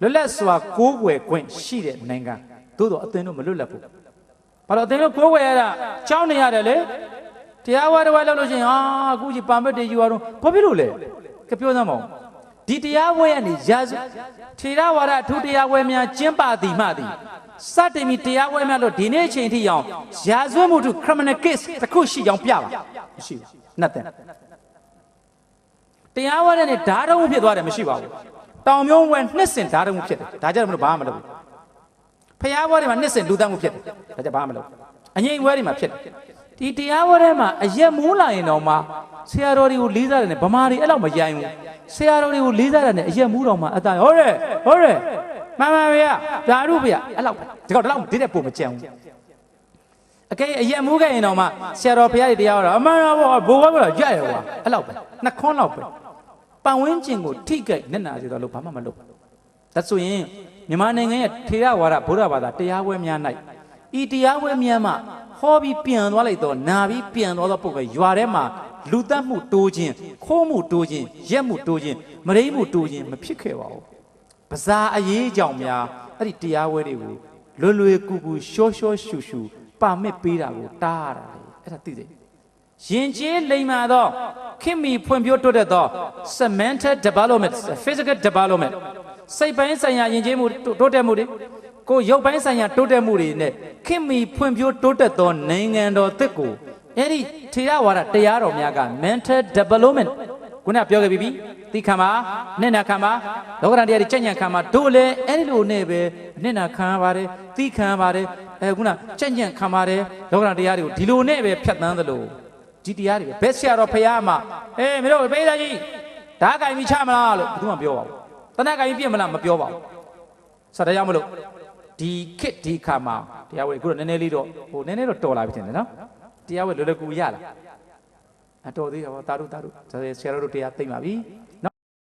လွတ်လပ်စွာကိုးကွယ်ခွင့်ရှိတဲ့နိုင်ငံသို့တော့အသင်တို့မလွတ်လပ်ဘူးဘာလို့အသင်တို့ကိုးကွယ်ရတာကြောင်းနေရတယ်လေတရားဝါတော်လောက်လို့ရှိရင်ဟာအခုကြီးပါမစ်တွေယူရတော့ဘာဖြစ်လို့လဲကပြောစမ်းမအောင်ဒီတရားဝဲကနေရာဇထေရဝါဒအထူးတရားဝဲများကျင်းပသည်မှသည်စတင်ပြီးတရားဝဲများလို့ဒီနေ့အချိန်ထိအောင်ရာဇဝတ်မှုတို့ criminal case တစ်ခုရှိကြောင်းပြပါမရှိဘူး nothing တရားဝဲတဲ့နဲ့ဓာတ်တော်မှုဖြစ်သွားတယ်မရှိပါဘူး တောင်မျိုးဝဲနှစ်စင်ဓာတ်တော်မှုဖြစ်တယ်ဒါကြတော့မလို့ဘာမှမလုပ်ဘူးဖျားဝဲတွေမှာနှစ်စင်လူသားမှုဖြစ်တယ်ဒါကြဘာမှမလုပ်ဘူးအငိမ့်ဝဲတွေမှာဖြစ်တယ်ဒီတရားဝဲထဲမှာအရက်မူးလာရင်တော့မှဆရာတော်တွေကိုလေးစားတယ်နဲ့ဗမာတွေအဲ့လောက်မယိုင်းဘူးဆရာတော်တွေကိုလေးစားတယ်နဲ့အရက်မူးတော့မှအတန်ဟုတ်တယ်ဟုတ်တယ်မှန်ပါဗျာဓာရုဗျာအဲ့လောက်ပဲဒီကောင်တော့လောက်ဒီတဲ့ပုံမကြံဘူးအကဲအရက်မူးခဲ့ရင်တော့မှဆရာတော်ဘုရားတွေတရားဟောတာအမှန်တော့ဘောဘိုးဘွားကကြက်ရွာအဲ့လောက်ပဲနှစ်ခွန်းလောက်ပဲ ပတ်ဝန်းကျင်ကိုထိကြိုက်နဲ့နာစီတော့လို့ဘာမှမလုပ်ဘူးဒါဆိုရင်မြန်မာနိုင်ငံရဲ့ထေရဝါဒဗုဒ္ဓဘာသာတရားဝဲများ၌ဤတရားဝဲများမှဟောပြီးပြန်သွားလိုက်တော့နာပြီးပြန်သွားတော့ပုဂ္ဂိုလ်ရွာထဲမှာလူတက်မှုတိုးခြင်းခိုးမှုတိုးခြင်းရက်မှုတိုးခြင်းမရိမှုတိုးခြင်းမဖြစ်ခဲ့ပါဘူးပဇာအရေးကြောင့်များအဲ့ဒီတရားဝဲတွေကိုလွယ်လွယ်ကူကူရှောရှောရှူရှူပါမစ်ပေးတာကိုတားရတာလေအဲ့ဒါသိတယ် ယဉ်ကျေးလိမ္မာသောခင်မီဖွံ့ဖြိုးတိုးတက်သော semantic development physical development စိတ်ပိုင်းဆိုင်ရာယဉ်ကျေးမှုတိုးတက်မှုတွေကိုယ်ရုပ်ပိုင်းဆိုင်ရာတိုးတက်မှုတွေနဲ့ခင်မီဖွံ့ဖြိုးတိုးတက်သောနိုင်ငံတော်သစ်ကိုအဲ့ဒီထေရဝါဒတရားတော်များက mental development ခုနကပြောခဲ့ပြီးပြီသိခံပါနှစ်နာခံပါလောကရန်တရားတွေကြက်ညံခံပါတို့လည်းအဲ့ဒီလိုနဲ့ပဲနှစ်နာခံရပါတယ်သိခံရပါတယ်အဲခုနကြက်ညံခံပါတယ်လောကရန်တရားတွေကိုဒီလိုနဲ့ပဲဖြတ်သန်းသလို ဒီတရားတွေပဲဘယ်ဆရာတော်ဖရာမှအေးမင်းတို့ပေးသားကြီးဓာတ်ကင်ပြီးချမလားလို့ဘယ်သူမှပြောပါဘူးတနက်ကင်ပြီးပြစ်မလားမပြောပါဘူးဆက်တရားမလို့ဒီခစ်ဒီခါမှာတရားဝဲခုတော့နည်းနည်းလေးတော့ဟိုနည်းနည်းတော့တော်လာပြီထင်တယ်နော်တရားဝဲလွယ်လွယ်ကူကူရလာအတော်သေးတာပေါ့တာတို့တာတို့ဆရာတော်တို့တရားသိမ့်ပါပြီ